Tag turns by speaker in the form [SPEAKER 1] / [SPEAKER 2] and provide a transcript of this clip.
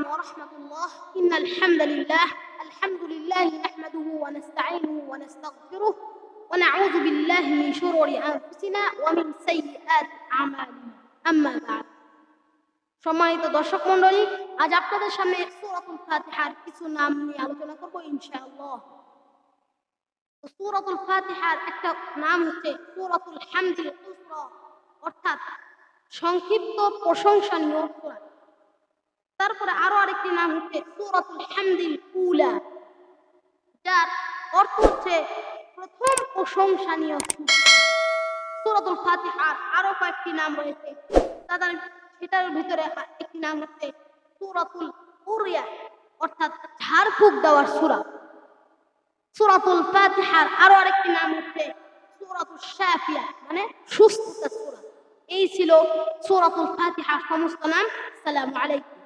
[SPEAKER 1] عليكم ورحمة الله إن الحمد لله الحمد لله نحمده ونستعينه ونستغفره ونعوذ بالله من شرور أنفسنا ومن سيئات أعمالنا أما بعد সম্মানিত দর্শক মণ্ডলী আজ আপনাদের সামনে সূরাতুল ফাতিহার কিছু নাম নিয়ে আলোচনা করব ইনশাআল্লাহ তো সূরাতুল ফাতিহার একটা নাম হচ্ছে সূরাতুল হামদুল কুসরা অর্থাৎ সংক্ষিপ্ত প্রশংসনীয় সূরা তারপরে আরও আরেকটি নাম হচ্ছে সূরাতুল হামদুল উলা। যার অর্থ হচ্ছে প্রথম সূরাতুল ফাতিহার আরও কয়েকটি নাম রয়েছে। তাদের সেটার ভিতরে একটি নাম হচ্ছে সূরাতুল উরিয়া, অর্থাৎ দেওয়ার সূরা। সূরাতুল ফাতিহার আরও আরেকটি নাম হচ্ছে সূরাতুল শাফিয়া মানে সুস্থতা সূরা। এই ছিল সূরাতুল ফাতিহার সমস্ত নাম। আসসালামু আলাইকুম।